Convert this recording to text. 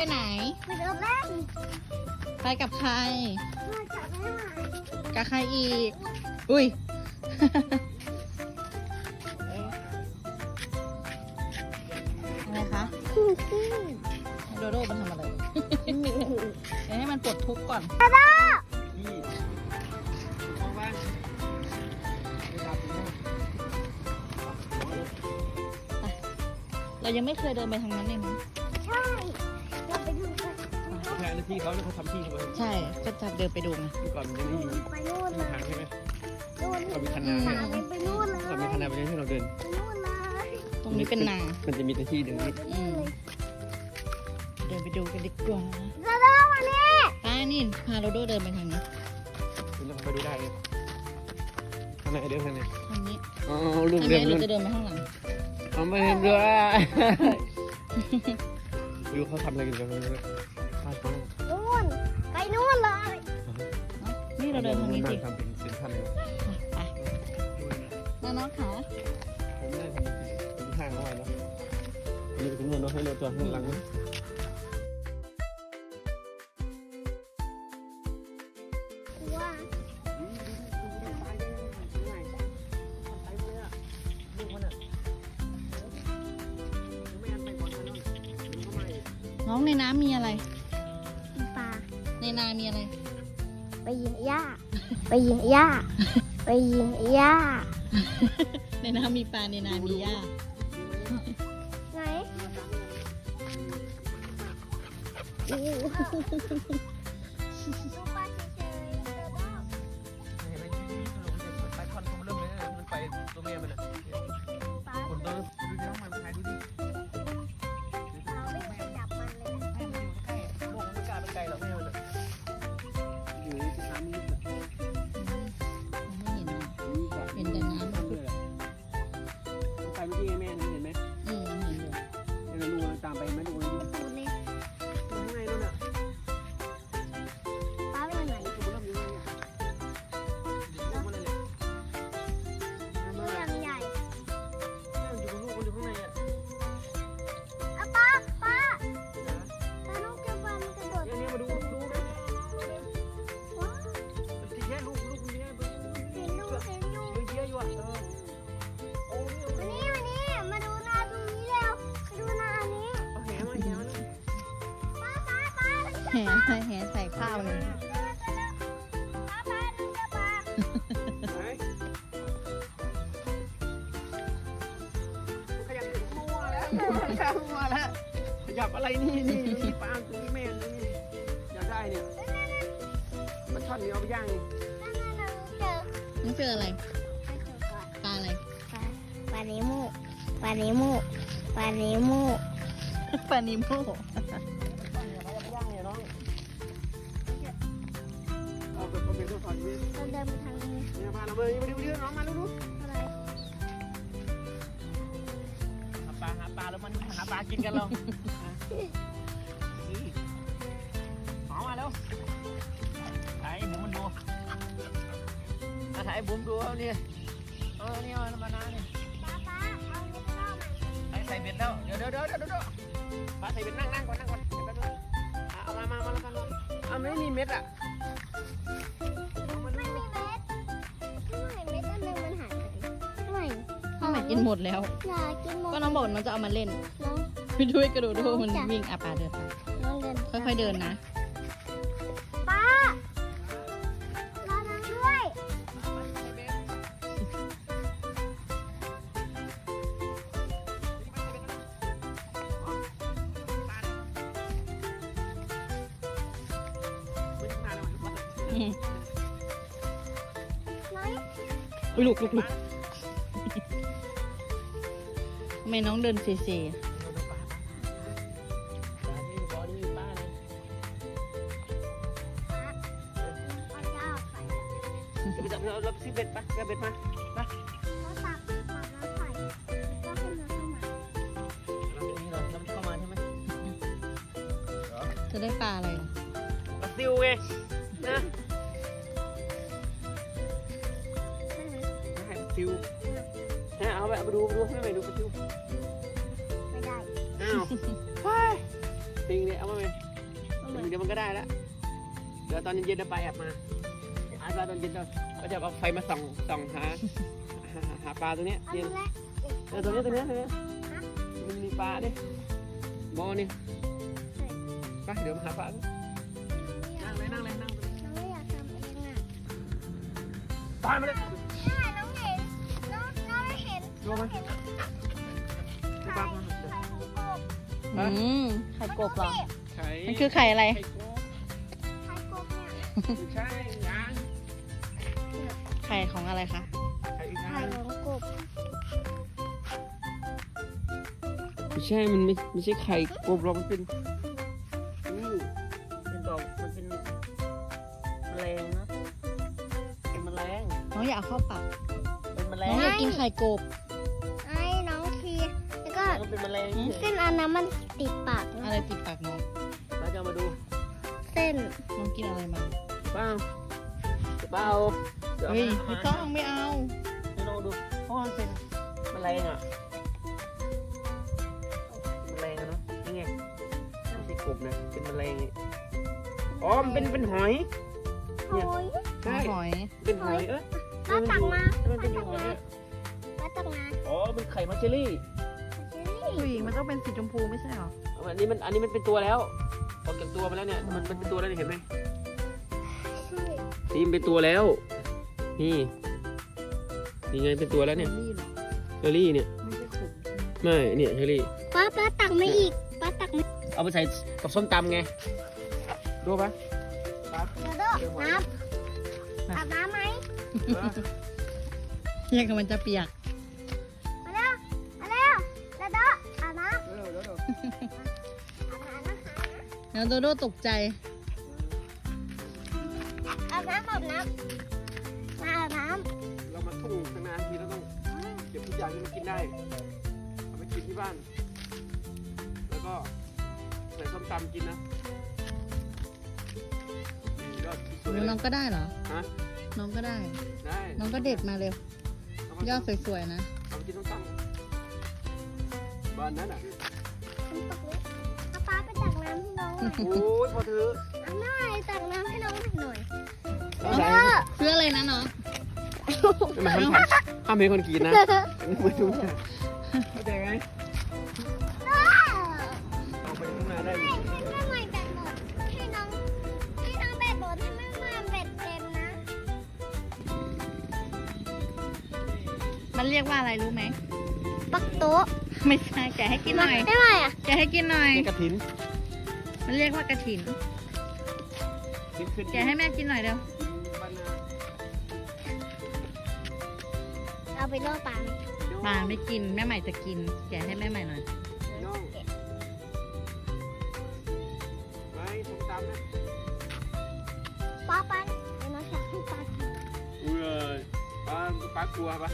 ไปไหน ไปเดินเล่นไปกับใครมาจากแม่หมากับใครอีก อุ้ย อะไรคะคู่คู่โดโดมันทำอะไรเดี๋ยวให้มันปลดทุกข์ก่อนตาดานี่มองบ้างไม่รับนะเรายังไม่เคยเดินไปทางนั้นเลยนะใช่เราไปดูกัน แทนที่เขาเนี่ยเขาทำที่ทำไมใช่ก็จะเดินไปดูไงเมื่อก่อนมันยังไม่มีไปนู่นมีเลยทางใช่ไหมนู่นเรามีคันอืนามไปนู่นเลยเรามีคันนาไปยังที่เราเดิน ไปนู่นเลยตรงนี้เป็นนา มันจะมีแต่ที่เดินนี่ไปนู่นเลยเดินไปดูกันดีกว่าตาดามาเนี่ยไปนี่พาโดโดเดินไปทางนี้เราไปดูได้เลยข้างในเดินข้างในทางนี้อ๋อลูกทางเดินี้นเรานู่นจะเดินไปข้างหลังเอาไม่เห็นด้วยดูเขาทำอะไรกันกันเลย เราเดินทางนี้สิทำเป็นเป็นท่านเลยไปแล้วน้องขาผมไม่ได้ทำเป็นเป็นทางเอาไว้เนาะอันนี้เป็นเงินเนาะให้เราตัวข้างหลังนะว่าน้องในน้ำมีอะไร ปลา ในนามีอะไรไป ยิงหญ้าไปยิงหญ้าไปยิงหญ้าในน้ำมีปลาในนามีหญ้าไหนอู้ แห่แห่ใส่ข้าวเลยปลาปลาดูจะปลาไหนขยับมัวแล้วขยับมัวแล้ว ขยับอะไรนี่นี่นี่ปลาตัวนี้แม่นี่อยากได้เนี่ยปลาช่อนนี่เอาไปย่างนี่นั่นเจออะไรไม่เจอปลาปลาอะไร ปลาเนโมปลาเนโมปลาเนโมปลาเนิโม เอาไปเอาไปตัวถอดนี่เราเดินไปทางนี้เนี่ยพาเราไปมาดูดิน้องมาดูดูอะไรหาปลาหาปลาแล้วมันหาปลากินกันเราหอมาแล้วถ่ายบุ๋มมันดูถ่ายบุ๋มดูเอาเนี่ยเออเนี่ยมันมานาเนี่ยปลาปลาเอาเงินเข้ามาใส่ใส่เบ็ดแล้ว เดี๋ยวเดี๋ยวเดี๋ยวเดี๋ยวเดี๋ยวมาใส่เบ็ดนั่งนั่งก่อนนั่งก่อนเดี๋ยวแป๊บนึงอะเอามามามาแล้วกันลูกอะไม่มีเม็ดอะ กินหมดแล้ว อยากกินหมดก็น้องบอกน้องจะเอามาเล่นน้อง ไปด้วยกระโดดโดมันวิ่งอาปาเดินไปน้องเดินค่อยๆเดินนะ ป้ารอน้องด้วยอืมน้อยอุ๊ยลูกลูกลูก ไมน้องเดินเซเซเอาเจ้าใส่ไปจับเราเราซื้อเบ็ดปะเอาเบ็ดมาแล้วตักตักแล้วใส่ก็ขึ้นมาข้างในเราเป็นนี่เหรอเราเข้ามาใช่ไหมจะได้ปลาอะไรล่ะปลาซิวไงนะให้ปลาซิวให้ เอาไปเอาไปดูไปดูให้ไปดูปลาซิวไม่ได้อ้าวไปติงเนี่ยเอามาเลยเดี๋ยวมันก็ได้แล้วเดี๋ยวตอนเย็นๆเราไปแอบมาอาร์ตว่าตอนเย็นเราก็จะเอาไฟมาส่องส่องหาหาหาปลาตัวเนี้ยเอาเย็นตัวแรกเออตัวเนี้ยตัวเนี้ยตัวเนี้ยมันมีปลาดิโมนี่ไปเดี๋ยวมาหาปลากันนั่งเลยนั่งเลยนั่งเลยน้องไม่อยากทำเองอะตายมาเลย เห็นโยนมาเห็นไปปลามาไข่ของกบอืมไข่กบเหรอ ไข่มันคือไข่อะไร ไข่โกไข่กบเนี่ยไม่ใช่ยางไข่ของอะไรคะ ไข่อีกไข่ยางของกบไม่ใช่ มันไม่ไม่ใช่ไข่กบหรอกมันเป็นนี่เป็นดอกมันเป็นแมลงนะเป็นแมลงน้องอยากเอาเข้าปากเป็นแมลน้องงอยากกินไข่กบ เป็นแมลงอืมเส้นอันนั้นมันติดปากอะนะไรติดปากน้องเราจะเอามาดูเส้นน้องกินอะไรมาเปล่าเปล่าดี๋วเฮ้ยอาไม่มาต้องไม่เอาให้ลองดูเพราะมันเป็นแมลงอะแมลงอะเนาะนี่ไงไม่ใช่กบนะเป็นแมลงอ๋อมันเป็นเป็นหอยโอ้ยใช่หอยเป็นหอยเออป้าตักมามันเป็นอยู่หอยอะป้าตักมาอ๋อเป็นไข่มัชเชอรี่ ผู้หญิงมันต้องเป็นสีชมพูไม่ใช่หรอ อันนี้มันอันนี้มันเป็นตัวแล้วออกจากตัวมาแล้วเนี่ย มันมันเป็นตัวแล้วเนี่ยเห็นไหมใช่นี่มันเป็นตัวแล้ว นี่นี่ไงเป็นตัวแล้วเนี่ยนี่เหรอเชอรี่เนี่ย ไม่ใช่ขมไม่เนี่ยเชอรี่ ป้าป้าตักมาอีกป้าตักมาเอาไปใส่กับส้มตำไงรู้ปะเดี๋ยวเด้อน้ำอาบน้ำไหม เรียกมันจะเปียก แล้วโดโดตกใจ อาบน้ำอาบน้ำมาอาบน้เรามาทุ่งนานๆทีเราต้องำเก็บทุกอย่างที่มันกินได้เอาไปกินที่บ้าน แล้วก็ใส่ส้มตำกินนะยอดสวยแล้วน้องก็ได้เหรอ ฮะน้องก็ได้ ได้น้องก็เด็ดมาเร็วเอามา ยอดสวยๆนะ เอาไปกินส้มตำบ้านนั้นอะคุณตกเลย โอ้ยพอเถอะเอาหน่อยตักน้ำให้น้องหน่อยเอาเอใส่อเพื่ออะไรนะน้องมาห้ามทำห้ามให้คนกินนะไม่ถูกเข้าใจไหมเอาไปข้างหน้าได้ให้ให้แม่ใหม่แบตหมดให้น้องให้น้องแบตหมดให้แม่ใหม่แบตเต็มนะ มันเรียกว่าอะไรรู้ไหมปักโต๊ะไม่ใช่แกะให้กินหน่อยได้ไหมอะแกะให้กินหน่อย นี่กระถิน มันเรียกว่ากระถินขึ้นขึ้นแกะให้แม่กินหน่อยเร็วบ้านนาเอาไปล่อปลาไหมปลาไม่กินแม่ใหม่จะกิน แกะให้แม่ใหม่หน่อยน้องไปส้มตำนะป้าปลาเดี๋ยวน้องอยากให้ปลากินอุ้ยป้าป้ากลัวปะ